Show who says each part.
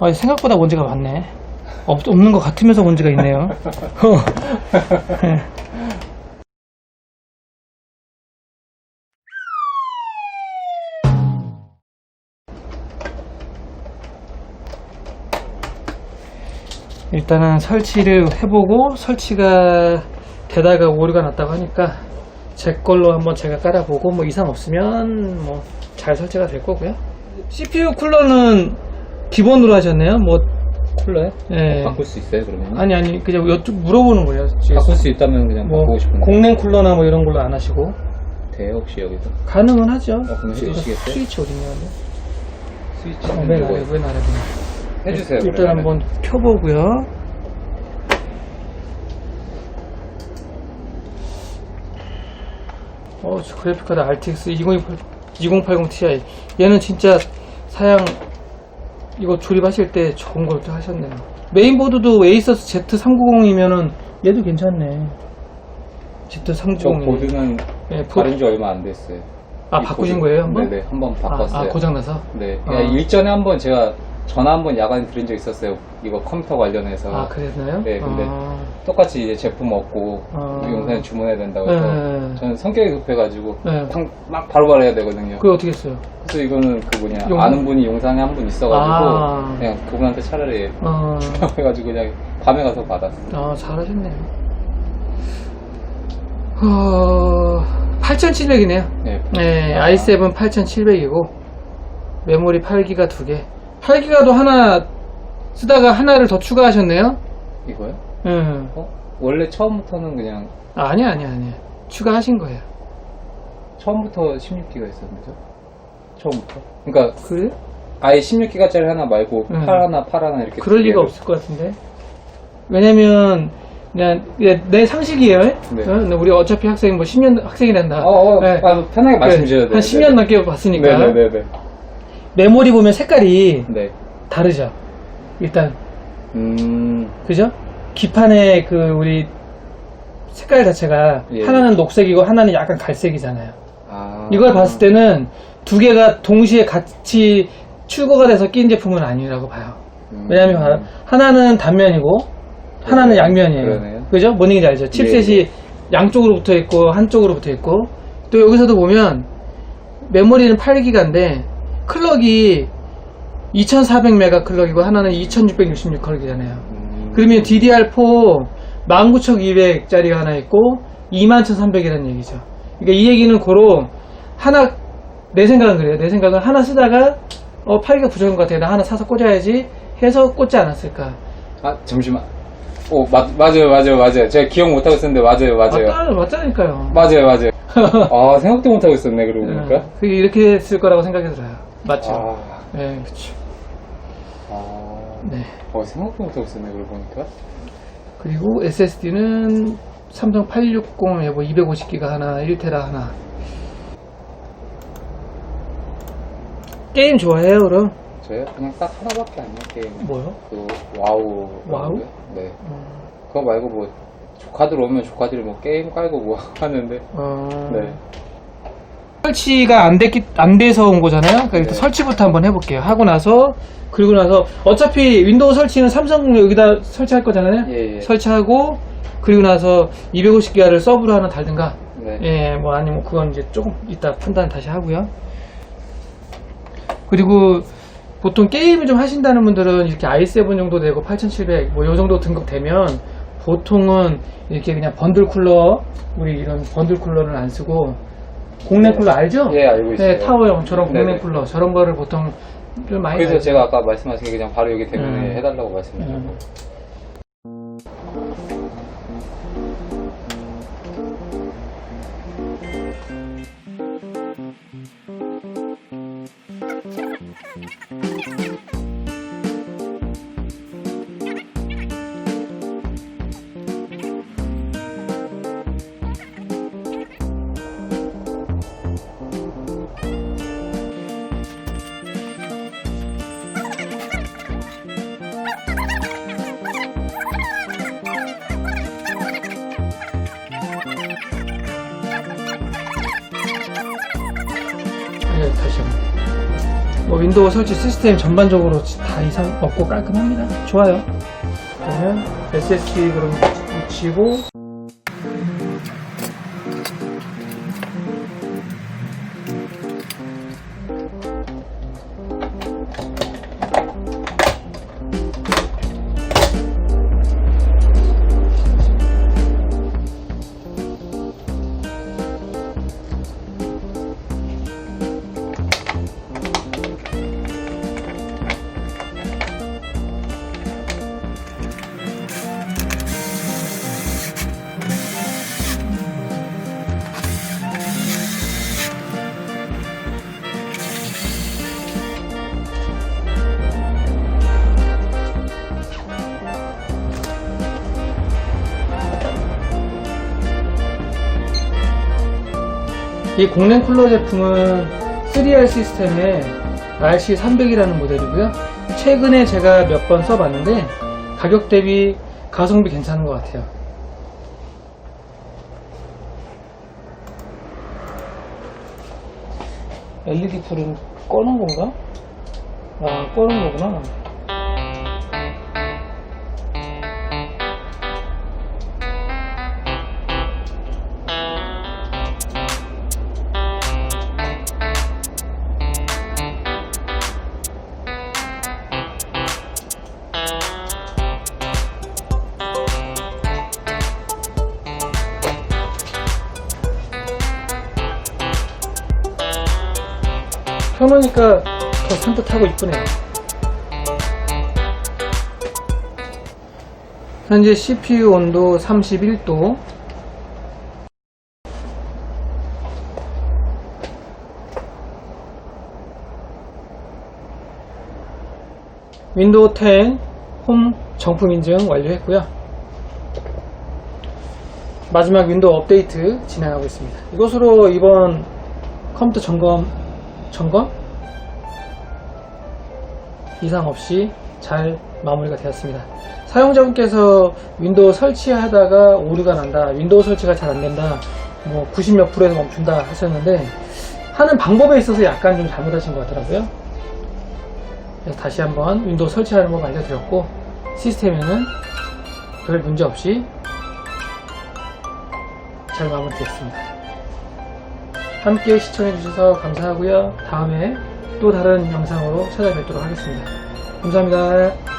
Speaker 1: 아, 생각보다 먼지가 많네. 없, 없는 것 같으면서 먼지가 있네요. 어. 네. 일단은 설치를 해보고 설치가 되다가 오류가 났다고 하니까 제 걸로 한번 제가 깔아보고 뭐 이상 없으면 뭐 잘 설치가 될 거고요. CPU 쿨러는 기본으로 하셨네요. 뭐
Speaker 2: 쿨러요?
Speaker 1: 예.
Speaker 2: 바꿀 수 있어요 그러면?
Speaker 1: 아니 아니 그냥 여쭤 물어보는 거예요. 지금
Speaker 2: 바꿀 수 있다면 그냥
Speaker 1: 뭐
Speaker 2: 바꾸고 싶은데
Speaker 1: 공랭 쿨러나 뭐 이런 걸로 안 하시고
Speaker 2: 돼요 혹시 여기서?
Speaker 1: 가능은 하죠.
Speaker 2: 그럼 해주시겠어요?
Speaker 1: 스위치 어딨냐? 근데?
Speaker 2: 스위치는
Speaker 1: 어, 맨 아래 맨 아래.
Speaker 2: 해주세요
Speaker 1: 일단
Speaker 2: 그러면은.
Speaker 1: 한번 켜보고요. 어, 저 그래픽카드 RTX 2080, 2080 Ti. 얘는 진짜 사양, 이거 조립하실 때 좋은 걸 또 하셨네요. 메인보드도 에이서스 Z390이면은 얘도 괜찮네.
Speaker 2: 저
Speaker 1: Z390.
Speaker 2: 보드는
Speaker 1: 예, 보-
Speaker 2: 바른 지 얼마 안 됐어요
Speaker 1: 아,
Speaker 2: 이
Speaker 1: 바꾸신
Speaker 2: 보드.
Speaker 1: 거예요, 한번?
Speaker 2: 네네 한번
Speaker 1: 아,
Speaker 2: 바꿨어요
Speaker 1: 아, 고장나서?
Speaker 2: 네
Speaker 1: 아.
Speaker 2: 그냥 일전에 한번 제가 전화 한 번 야간 들은 적 있었어요 이거 컴퓨터 관련해서
Speaker 1: 아, 그랬나요?
Speaker 2: 네, 근데
Speaker 1: 아,
Speaker 2: 똑같이 이제 제품 없고
Speaker 1: 아.
Speaker 2: 이 영상에 주문해야 된다고 해서
Speaker 1: 네.
Speaker 2: 저는 성격이 급해가지고
Speaker 1: 네.
Speaker 2: 당- 막 바로바로 해야 되거든요
Speaker 1: 그거 어떻게 했어요?
Speaker 2: 그래서 이거는 그 뭐냐
Speaker 1: 용-
Speaker 2: 아는 분이 용산에 한 분 있어가지고
Speaker 1: 아.
Speaker 2: 그냥 그분한테 차라리
Speaker 1: 어,
Speaker 2: 해가지고 그냥 밤에 가서 받았어요
Speaker 1: 아, 잘하셨네요. 어, 8700이네요.
Speaker 2: 네.
Speaker 1: 네,
Speaker 2: 아.
Speaker 1: i7 8700이고, 메모리 8기가 두 개. 8기가도 하나 쓰다가 하나를 더 추가하셨네요?
Speaker 2: 이거요?
Speaker 1: 응.
Speaker 2: 어? 원래 처음부터는 그냥
Speaker 1: 아, 아니야, 아니야, 아니야. 추가하신 거예요.
Speaker 2: 처음부터 16기가 있었는데 처음부터 그러니까
Speaker 1: 그래?
Speaker 2: 아예 16기가짜리 하나 말고
Speaker 1: 음.
Speaker 2: 8 하나 8 하나 이렇게
Speaker 1: 그럴
Speaker 2: 두
Speaker 1: 리가
Speaker 2: 개를.
Speaker 1: 없을 것 같은데. 왜냐면, 그냥, 예, 내 상식이에요.
Speaker 2: 네.
Speaker 1: 어? 우리 어차피 학생 뭐 10년 학생이란다.
Speaker 2: 어, 어,
Speaker 1: 네.
Speaker 2: 아, 편하게 말씀 주셔도 돼요
Speaker 1: 한 10년 넘게 봤으니까.
Speaker 2: 네네네네
Speaker 1: 메모리 보면 색깔이
Speaker 2: 네.
Speaker 1: 다르죠. 일단
Speaker 2: 음
Speaker 1: 그죠? 기판의 그 우리 색깔 자체가
Speaker 2: 예.
Speaker 1: 하나는 녹색이고 하나는 약간 갈색이잖아요.
Speaker 2: 아.
Speaker 1: 이걸 봤을 때는 두 개가 동시에 같이 출고가 돼서 낀 제품은 아니라고 봐요.
Speaker 2: 음.
Speaker 1: 왜냐하면 하- 하나는 단면이고 하나는
Speaker 2: 그러네요.
Speaker 1: 양면이에요.
Speaker 2: 그러네요.
Speaker 1: 그죠? 뭔 얘기인지 알죠? 칩셋이
Speaker 2: 예,
Speaker 1: 양쪽으로 붙어 있고 한쪽으로 붙어 있고 또 여기서도 보면 메모리는 8기가인데 클럭이 2400메가 클럭이고 하나는 2666 클럭이잖아요.
Speaker 2: 음.
Speaker 1: 그러면 DDR4 19200짜리가 하나 있고 21300이라는 얘기죠. 그러니까 이 얘기는 고로 하나 내 생각은 그래요. 내 생각은 하나 쓰다가 어 8기가 부족한 것 같아. 나 하나 사서 꽂아야지 해서 꽂지 않았을까.
Speaker 2: 아 잠시만 오 맞, 맞아요 맞아요 맞아요 제가 기억 못하고 있었는데 맞아요 맞아요
Speaker 1: 맞다, 맞다니까요.
Speaker 2: 맞아요 맞아요 아 생각도 못하고 있었네 그러고 보니까
Speaker 1: 네, 그게 이렇게 했을 거라고 생각이 들어요. 맞죠?
Speaker 2: 아,
Speaker 1: 네, 그렇죠.
Speaker 2: 아.
Speaker 1: 네.
Speaker 2: 어 생각도 못하고 있었네 그러고 보니까
Speaker 1: 그리고 SSD는 삼성 860 에버 250기가 하나, 1테라 하나. 게임 좋아해요, 그럼?
Speaker 2: 저요 그냥 딱 하나밖에 안 해요 게임
Speaker 1: 뭐요?
Speaker 2: 그 와우
Speaker 1: 와우?
Speaker 2: 네
Speaker 1: 어,
Speaker 2: 그거 말고 뭐 조카들 오면 조카들이 뭐 게임 깔고 뭐 하는데
Speaker 1: 어,
Speaker 2: 네
Speaker 1: 설치가 안 됐기, 안 돼서 온 거잖아요? 그러니까 일단
Speaker 2: 네.
Speaker 1: 설치부터 한번 해볼게요. 하고 나서, 그리고 나서, 어차피 윈도우 설치는 삼성 여기다 설치할 거잖아요?
Speaker 2: 예, 예.
Speaker 1: 설치하고, 그리고 나서 250기가를 서브로 하나 달든가,
Speaker 2: 네.
Speaker 1: 예, 뭐 아니면 그건 이제 조금 이따 판단 다시 하고요. 그리고 보통 게임을 좀 하신다는 분들은 이렇게 i7 정도 되고 8700, 뭐 요 정도 등급 되면 보통은 이렇게 그냥 번들 쿨러, 우리 이런 번들 쿨러는 안 쓰고 공랭
Speaker 2: 네.
Speaker 1: 쿨러 알죠?
Speaker 2: 예, 알고 있어요.
Speaker 1: 네, 타워 형처럼 공랭
Speaker 2: 네네.
Speaker 1: 쿨러 저런 거를 보통 좀 많이
Speaker 2: 그래서. 제가 아까 말씀하신 게 그냥 바로 여기 대면에
Speaker 1: 음.
Speaker 2: 해달라고 말씀드렸고
Speaker 1: 음. 네, 한번. 뭐 윈도우 설치 시스템 전반적으로 다 이상 없고 깔끔합니다. 좋아요. 그러면 SSD 그럼 붙이고 이 공랭 쿨러 제품은 3R 시스템의 RC300이라는 모델이고요. 최근에 제가 몇 번 써봤는데 가격 대비 가성비 괜찮은 것 같아요. LED 불은 꺼놓은 건가? 아, 꺼놓은 거구나. 켜놓으니까 더 산뜻하고 이쁘네요. 현재 CPU 온도 31도. 윈도우 10 홈 정품 인증 완료했고요. 마지막 윈도우 업데이트 진행하고 있습니다. 이것으로 이번 컴퓨터 점검 점검 이상 없이 잘 마무리가 되었습니다. 사용자분께서 윈도우 설치하다가 오류가 난다, 윈도우 설치가 잘 안 된다, 뭐 90몇 프로에서 멈춘다 하셨는데 하는 방법에 있어서 약간 좀 잘못하신 것 같더라고요. 그래서 다시 한번 윈도우 설치하는 법 알려드렸고 시스템에는 별 문제 없이 잘 마무리되었습니다. 함께 시청해주셔서 감사하고요. 다음에 또 다른 영상으로 찾아뵙도록 하겠습니다. 감사합니다.